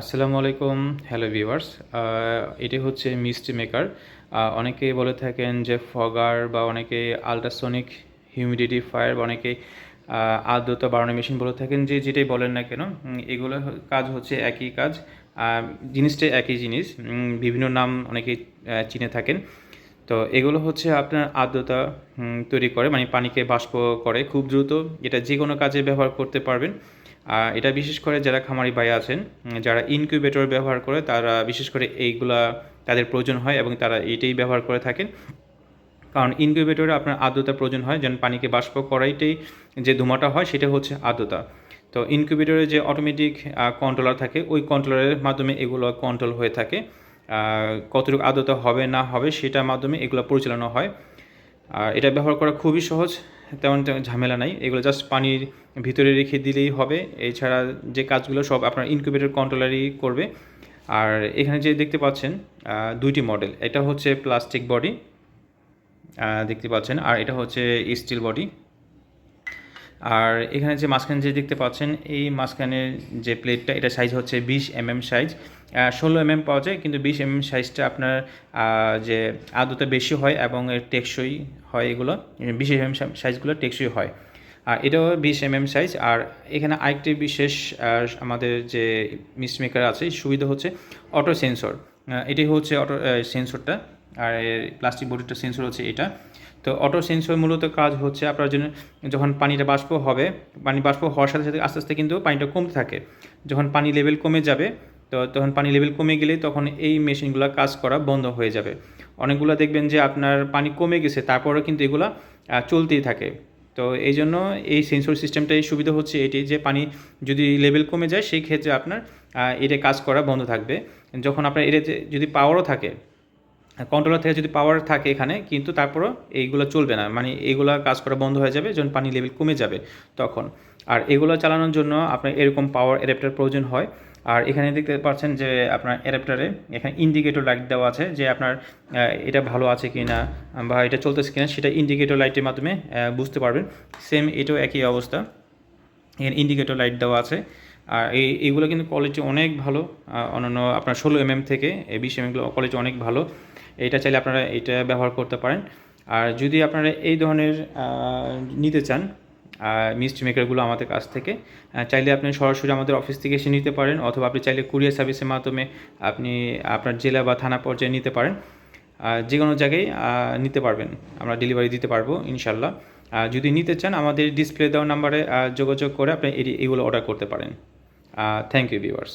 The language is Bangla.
আসসালামু আলাইকুম হ্যালো ভিউয়ার্স। এটি হচ্ছে মিষ্টি মেকার। অনেকে বলে থাকেন যে ফগার বা অনেকে আলট্রাসনিক হিউমিডিটি ফায়ার বা অনেকে আর্দ্রতা বাড়ানো মেশিন বলে থাকেন যে যেটাই বলেন না কেন এগুলো কাজ হচ্ছে একই কাজ। আহ, জিনিসটাই একই জিনিস বিভিন্ন নাম অনেকে চিনে থাকেন। তো এগুলো হচ্ছে আপনার আর্দ্রতা তৈরি করে মানে পানিকে বাষ্প করে। খুব দ্রুত এটা যে কোনো কাজে ব্যবহার করতে পারবেন। এটা বিশেষ করে যারা খামারি ভাই আছেন যারা ইনকিউবেটর ব্যবহার করে, তারা বিশেষ করে এইগুলা তাদের প্রয়োজন হয় এবং তারা এইটাই ব্যবহার করে থাকেন। কারণ ইনকিউবেটরে আপনার আর্দ্রতা প্রয়োজন হয়, যেন পানিকে বাষ্প করাইতেই যে ধোঁয়াটা হয়, সেটা হচ্ছে আর্দ্রতা তো ইনকিউবেটরে যে অটোমেটিক কন্ট্রোলার থাকে, ওই কন্ট্রোলারের মাধ্যমে এগুলো কন্ট্রোল হয়ে থাকে। কতটুকু আর্দ্রতা হবে না হবে, সেটার মাধ্যমে এগুলো পরিচালনা হয়। আর এটা ব্যবহার করা খুবই সহজ। তেমন ঝামেলা নাই। এগুলো জাস্ট পানির ভিতরে রেখে দিলেই হবে। এছাড়া যে কাজগুলো সব আপনার ইনকিউবেটর কন্ট্রোলারই করবে। আর এখানে যে দেখতে পাচ্ছেন দুইটি মডেল এটা হচ্ছে প্লাস্টিক বডি দেখতে পাচ্ছেন। আর এটা হচ্ছে স্টিল বডি আর এখানে যে মাঝখানে যে দেখতে পাচ্ছেন, এই মাঝখানের যে প্লেটটা এটা সাইজ হচ্ছে বিশ এমএম সাইজ ষোলো এমএম পাওয়া যায়, কিন্তু বিশ এমএম সাইজটা আপনার যে আদতে বেশি হয় এবং এর টেকসই হয় এগুলো বিশ এমএম সাইজগুলো টেকসই হয়। আর এটাও বিশ এমএম সাইজ আর এখানে আরেকটি বিশেষ আমাদের যে মিস্ট মেকার আছে, সুবিধা হচ্ছে অটো সেন্সর এটি হচ্ছে অটো সেন্সরটা আর প্লাস্টিক বডিটা সেন্সর হচ্ছে এটা। তো অটো সেন্সর মূলত কাজ হচ্ছে আপনার জন্য যখন পানিটা বাষ্প হবে, পানি বাষ্প হওয়ার সাথে সাথে আস্তে আস্তে কিন্তু পানিটা কমতে থাকে। যখন পানি লেভেল কমে যাবে, তো তখন পানি লেভেল কমে গেলে তখন এই মেশিনগুলো কাজ করা বন্ধ হয়ে যাবে। অনেকগুলো দেখবেন যে আপনার পানি কমে গেছে, তারপরেও কিন্তু এগুলো চলতেই থাকে। তো এই জন্য এই সেন্সর সিস্টেমটাই সুবিধা হচ্ছে এটি যে পানি যদি লেভেল কমে যায়, সেই ক্ষেত্রে আপনার এটা কাজ করা বন্ধ থাকবে। যখন আপনার এটাতে যদি পাওয়ারও থাকে কন্ট্রোলার থেকে যদি পাওয়ার থাকে এখানে, কিন্তু তারপরও এইগুলো চলবে না। মানে এইগুলো কাজ করা বন্ধ হয়ে যাবে, যখন পানি লেভেল কমে যাবে তখন। আর এগুলো চালানোর জন্য আপনার এরকম পাওয়ার অ্যাডাপ্টার প্রয়োজন হয়। আর এখানে দেখতে পাচ্ছেন যে আপনার অ্যাডাপ্টারে এখানে ইন্ডিকেটর লাইট দেওয়া আছে যে আপনার এটা ভালো আছে কি না বা এটা চলতেছে কিনা, সেটা ইন্ডিকেটর লাইটের মাধ্যমে বুঝতে পারবেন। সেম এটাও একই অবস্থা। এখানে ইন্ডিকেটর লাইট দেওয়া আছে। আর এই, এইগুলো কিন্তু কোয়ালিটি অনেক ভালো অন্যান্য আপনার ষোলো এমএম থেকে এই বিশ এমএমগুলো কোয়ালিটি অনেক ভালো। এটা চাইলে আপনারা এটা ব্যবহার করতে পারেন। আর যদি আপনারা এই ধরনের নিতে চান মিষ্টি মেকারগুলো আমাদের কাছ থেকে চাইলে আপনি সরাসরি আমাদের অফিস থেকে এসে নিতে পারেন, অথবা আপনি চাইলে কুরিয়ার সার্ভিসের মাধ্যমে আপনি আপনার জেলা বা থানা পর্যায়ে নিতে পারেন। আর যে কোনো জায়গায় নিতে পারবেন। আমরা ডেলিভারি দিতে পারব ইনশাল্লাহ যদি নিতে চান, আমাদের ডিসপ্লে দেওয়া নাম্বারে যোগাযোগ করে আপনি এগুলো অর্ডার করতে পারেন। Thank you viewers